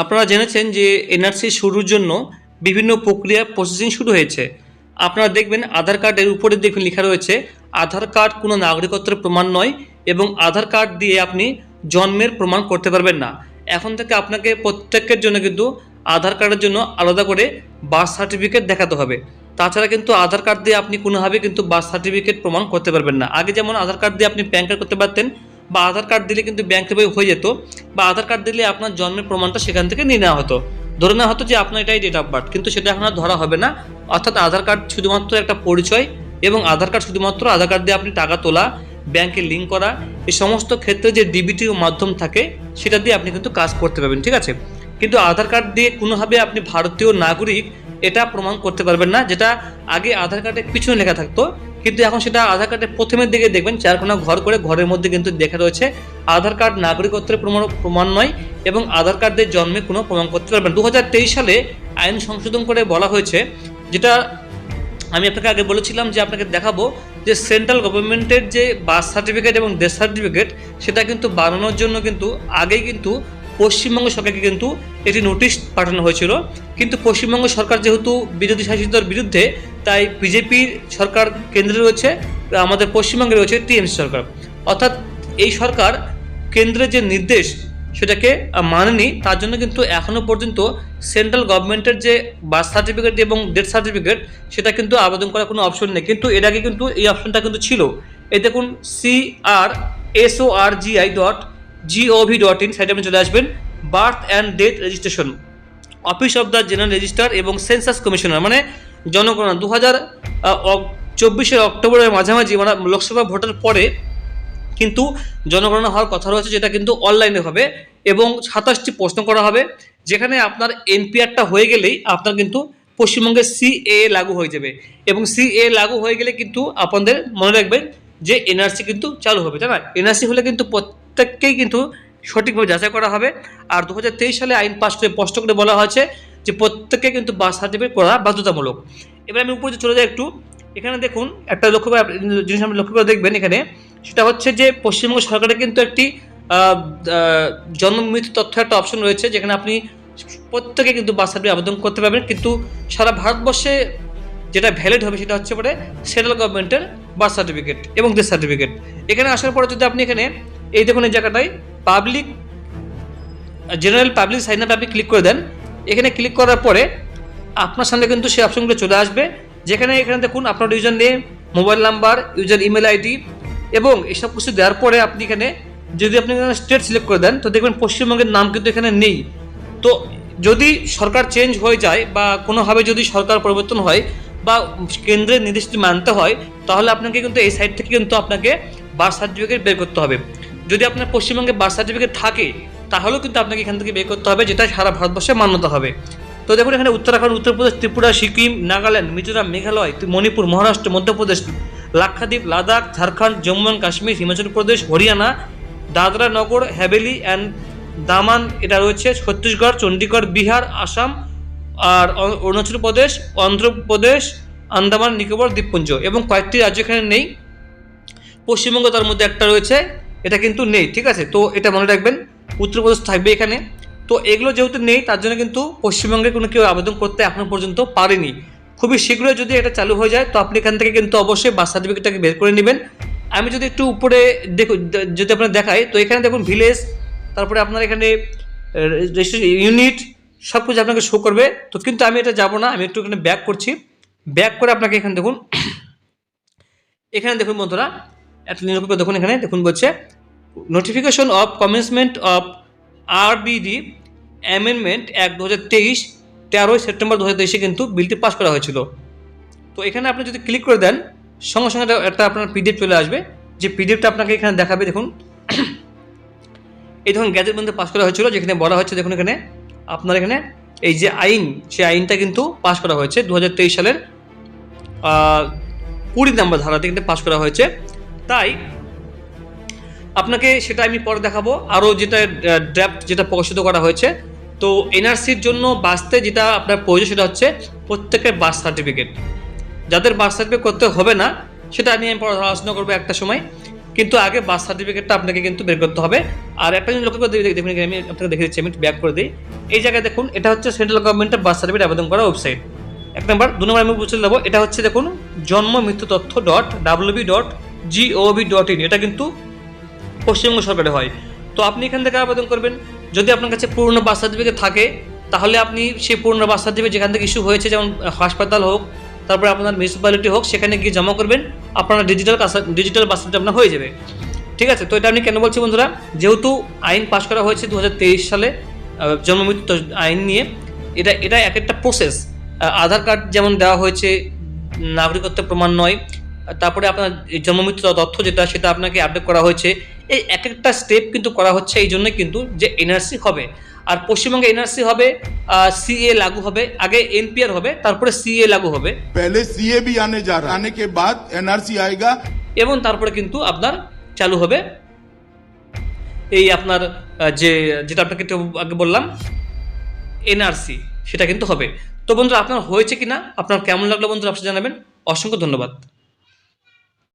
আপনারা জেনেছেন যে এনআরসি শুরুর জন্য বিভিন্ন প্রক্রিয়া প্রসেসিং শুরু হয়েছে। আপনারা দেখবেন আধার কার্ডের উপরে দেখবেন লেখা রয়েছে, আধার কার্ড কোনো নাগরিকত্বের প্রমাণ নয় এবং আধার কার্ড দিয়ে আপনি জন্মের প্রমাণ করতে পারবেন না। এখন থেকে আপনাকে প্রত্যেকের জন্য কিন্তু আধার কার্ডের জন্য আলাদা করে বার্থ সার্টিফিকেট দেখাতে হবে। তাছাড়া কিন্তু আধার কার্ড দিয়ে আপনি কোনোভাবে কিন্তু বার্থ সার্টিফিকেট প্রমাণ করতে পারবেন না। আগে যেমন আধার কার্ড দিয়ে আপনি প্যান কার্ড করতে পারতেন বা আধার কার্ড দিলে কিন্তু ব্যাংকের বই হয়ে যেত, বা আধার কার্ড দিলে আপনার জন্মের প্রমাণটা সেখান থেকে নিয়ে নেওয়া হতো। ধরে নেওয়া হতো যে আপনার এটাই ডেট অফ বার্থ কিন্তু সেটা এখন আর ধরা হবে না। অর্থাৎ আধার কার্ড শুধুমাত্র একটা পরিচয় এবং আধার কার্ড শুধুমাত্র আধার কার্ড দিয়ে আপনি টাকা তোলা ব্যাংকে লিঙ্ক করা, এই সমস্ত ক্ষেত্রে যে ডিবিটি মাধ্যম থাকে, সেটা দিয়ে আপনি কিন্তু কাজ করতে পারবেন, ঠিক আছে? কিন্তু আধার কার্ড দিয়ে কোনোভাবে আপনি ভারতীয় নাগরিক এটা প্রমাণ করতে পারবেন না, যেটা আগে আধার কার্ডের পিছনে লেখা থাকতো কিন্তু এখন সেটা আধার কার্ডের প্রথমের দিকে দেখবেন, চারখানা ঘর করে ঘরের মধ্যে কিন্তু দেখা রয়েছে। আধার কার্ড নাগরিকত্বের প্রমাণ প্রমাণ নয় এবং আধার কার্ডের জন্মে কোনো প্রমাণ করতে পারবেন দু হাজার তেইশ সালে আইন সংশোধন করে বলা হয়েছে, যেটা আমি আপনাকে আগে বলেছিলাম যে আপনাকে দেখাবো যে সেন্ট্রাল গভর্নমেন্টের যে বার্থ সার্টিফিকেট এবং ডেথ সার্টিফিকেট, সেটা কিন্তু বানানোর জন্য কিন্তু আগেই কিন্তু পশ্চিমবঙ্গ সরকারকে কিন্তু একটি নোটিশ পাঠানো হয়েছিল। কিন্তু পশ্চিমবঙ্গ সরকার যেহেতু বিরোধী শাসিতর বিরুদ্ধে, তাই বিজেপির সরকার কেন্দ্রে রয়েছে, আমাদের পশ্চিমবঙ্গে রয়েছে টিএমসি সরকার। অর্থাৎ এই সরকার কেন্দ্রের যে নির্দেশ, সেটাকে মানেনি, তার জন্য কিন্তু এখনও পর্যন্ত সেন্ট্রাল গভর্নমেন্টের যে বার্থ সার্টিফিকেট এবং ডেথ সার্টিফিকেট সেটা কিন্তু আবেদন করার কোনো অপশন নেই। কিন্তু এর আগে কিন্তু এই অপশনটা কিন্তু ছিল। এই দেখুন C R S O R G I dot G O V dot in সাইটে চলে আসবেন। Birth and death registration, office of the general registrar এবং সেন্সাস কমিশনার মানে জনগণনা। দু হাজার চব্বিশের অক্টোবরের মাঝামাঝি মানে লোকসভা ভোটের পরে কিন্তু জনগণনা হওয়ার কথা রয়েছে, যেটা কিন্তু অনলাইনে হবে এবং সাতাশটি প্রশ্ন করা হবে, যেখানে আপনার এনপিআরটা হয়ে গেলেই আপনার কিন্তু পশ্চিমবঙ্গের সিএ লাগু হয়ে যাবে। এবং সিএ লাগু হয়ে গেলে কিন্তু আপনাদের মনে রাখবেন যে এনআরসি কিন্তু চালু হবে তাই না? এনআরসি হলে কিন্তু প্রত্যেককেই কিন্তু সঠিকভাবে যাচাই করা হবে। আর দু হাজার তেইশ সালে আইন পাস করে স্পষ্ট করে বলা হয়েছে যে প্রত্যেককে কিন্তু বার্থ সার্টিফিকেট করা বাধ্যতামূলক। এবার আমি উপরে চলে যাই একটু এখানে দেখুন একটা লক্ষ্য করে জিনিস আপনি লক্ষ্য করে দেখবেন এখানে। সেটা হচ্ছে যে পশ্চিমবঙ্গ সরকারের কিন্তু একটি আহ, তথ্য একটা অপশন রয়েছে যেখানে আপনি প্রত্যেকে কিন্তু বার্থ সার্টিফিকেট আবেদন করতে পারবেন। কিন্তু সারা ভারতবর্ষে যেটা ভ্যালিড হবে সেটা হচ্ছে পরে সেন্ট্রাল গভর্নমেন্টের বার্থ সার্টিফিকেট এবং ডেথ সার্টিফিকেট এখানে আসার পরে যদি আপনি এখানে, এই দেখুন এই জায়গাটায় public general public sign up আপনি ক্লিক করে দেন। এখানে ক্লিক করার পরে আপনার সামনে কিন্তু সেই অপশনগুলো চলে আসবে। যেখানে এখানে দেখুন আপনার user name mobile number user email ID এবং এসব কিছু দেওয়ার পরে আপনি এখানে যদি আপনি স্টেট সিলেক্ট করে দেন, তো দেখবেন পশ্চিমবঙ্গের নাম কিন্তু এখানে নেই। তো যদি সরকার চেঞ্জ হয়ে যায় বা কোনোভাবে যদি সরকার পরিবর্তন হয় বা কেন্দ্রের নির্দেশ মানতে হয়, তাহলে আপনাকে কিন্তু এই সাইট থেকে কিন্তু আপনাকে বার্থ সার্টিফিকেট বের করতে হবে। যদি আপনার পশ্চিমবঙ্গে বার্থ সার্টিফিকেট থাকে, তাহলেও কিন্তু আপনাকে এখান থেকে বের করতে হবে, যেটা সারা ভারতবর্ষে মান্যতা হবে। তো দেখুন, এখানে উত্তরাখণ্ড, উত্তরপ্রদেশ, ত্রিপুরা, সিকিম, নাগাল্যান্ড, মিজোরাম, মেঘালয় মণিপুর, মহারাষ্ট্র, মধ্যপ্রদেশ, লাক্ষাদ্বীপ, লাদাখ, ঝাড়খণ্ড, জম্মু অ্যান্ড কাশ্মীর, হিমাচল প্রদেশ, হরিয়ানা, দাদরা নগর হ্যাভেলি অ্যান্ড দামান, এটা রয়েছে, ছত্তিশগড় চণ্ডীগড় বিহার, আসাম আর অরুণাচল প্রদেশ অন্ধ্রপ্রদেশ আন্দামান, নিকোবর, দ্বীপপুঞ্জ এবং কয়েকটি রাজ্য এখানে নেই। পশ্চিমবঙ্গ তার মধ্যে একটা রয়েছে, এটা কিন্তু নেই, ঠিক আছে? তো এটা মনে রাখবেন উত্তরপ্রদেশ থাকবে এখানে। তো এগুলো যেহেতু নেই, তার জন্য কিন্তু পশ্চিমবঙ্গে কোনো কেউ আবেদন করতে এখনও পর্যন্ত পারেনি। খুবই শীঘ্রই যদি এটা চালু হয়ে যায়, তো আপনি এখান থেকে কিন্তু অবশ্যই বার্থ সার্টিফিকেটটাকে বের করে নেবেন। আমি যদি একটু উপরে দেখুন যদি আপনার দেখাই, তো এখানে দেখুন, ভিলেজ, তারপরে আপনার এখানে ইউনিট সব কিছু আপনাকে শো করবে। তো কিন্তু আমি এটা যাব না, আমি একটু এখানে ব্যাক করছি। ব্যাক করে আপনাকে এখানে দেখুন এখানে দেখুন বন্ধুরা, একটা নিরপেক্ষ দেখুন এখানে, দেখুন বলছে notification of commencement of RBD amendment এক দু হাজার তেইশ, তেরোই সেপ্টেম্বর দু হাজার তেইশে কিন্তু বিলটি পাস করা হয়েছিল। তো এখানে আপনি যদি ক্লিক করে দেন, সঙ্গে সঙ্গে একটা- আপনার পিডিএফ চলে আসবে। যে পিডিএফটা আপনাকে এখানে দেখাবে, দেখুন। এই দেখুন গ্যাজেট মধ্যে পাস করা হয়েছিল, যেখানে বলা হচ্ছে দেখুন এখানে। আপনার এখানে এই যে আইন, সেই আইনটা কিন্তু পাশ করা হয়েছে দু হাজার তেইশ সালের কুড়ি নাম্বার ধারাতে কিন্তু পাশ করা হয়েছে। তাই আপনাকে সেটা আমি পরে দেখাবো। আরও যেটা ড্রাফট যেটা প্রকাশিত করা হয়েছে, তো এনআরসির জন্য বাঁচতে যেটা আপনার প্রয়োজন সেটা হচ্ছে প্রত্যেকের বার্থ সার্টিফিকেট যাদের বার্থ সার্টিফিকেট করতে হবে না, সেটা নিয়ে আমি পরে আলোচনা করব একটা সময়। কিন্তু আগে বার্থ সার্টিফিকেটটা আপনাকে কিন্তু বের করতে হবে। আর একটা জিনিস লক্ষ্য করে দেখুন আমি আপনাকে দেখে দিচ্ছি, আমি ব্যাক করে দিই। এই জায়গায় দেখুন, এটা হচ্ছে সেন্ট্রাল গভর্নমেন্টের বার্থ সার্টিফিকেট আবেদন করা ওয়েবসাইট এক নম্বর দু নম্বর আমি বুঝতে দেবো, এটা হচ্ছে দেখুন, জন্ম মৃত্যু তথ্য dot WB dot G O V dot in এটা কিন্তু পশ্চিমবঙ্গ সরকারে হয়। তো আপনি এখান থেকে আবেদন করবেন। যদি আপনার কাছে পুরনো বার্থ সার্টিফিকেট থাকে, তাহলে আপনি সেই পুরনো বার্থ সার্টিফিকেট যেখান থেকে ইস্যু হয়েছে, যেমন হাসপাতাল হোক তারপরে আপনার মিউনিসিপ্যালিটি হোক, সেখানে গিয়ে জমা করবেন, আপনার ডিজিটাল ডিজিটাল বার্থ আপনার হয়ে যাবে। ঠিক আছে? তো এটা আমি কেন বলছি বন্ধুরা? যেহেতু আইন পাশ করা হয়েছে দু হাজার তেইশ সালে জন্মমৃত্যু আইন নিয়ে, এটা এটা এক একটা প্রসেস আধার কার্ড যেমন দেওয়া হয়েছে, নাগরিকত্ব প্রমাণ নয়, তারপরে আপনার জন্মমৃত্যু তথ্য যেটা, সেটা আপনাকে আপডেট করা হয়েছে। এই এক একটা স্টেপ কিন্তু করা হচ্ছে এই জন্য কিন্তু যে এনআরসি হবে। আর পশ্চিমবঙ্গে এনআরসি হবে সিএ লাগু হবে আগে এনপিআর হবে তারপরে সিএ লাগু হবে। পেলে সিএ বি আনে যা রা আনে কে বাদ এনআরসি আয়েগা এবং তারপরে কিন্তু আপনার চালু হবে। এই আপনার যে যেটা আপনাকে আগে বললাম এনআরসি সেটা কিন্তু হবে। তো বন্ধুরা আপনার হয়েছে কিনা আপনার কেমন লাগল বন্ধুরা আপনি জানাবেন। অসংখ্য ধন্যবাদ।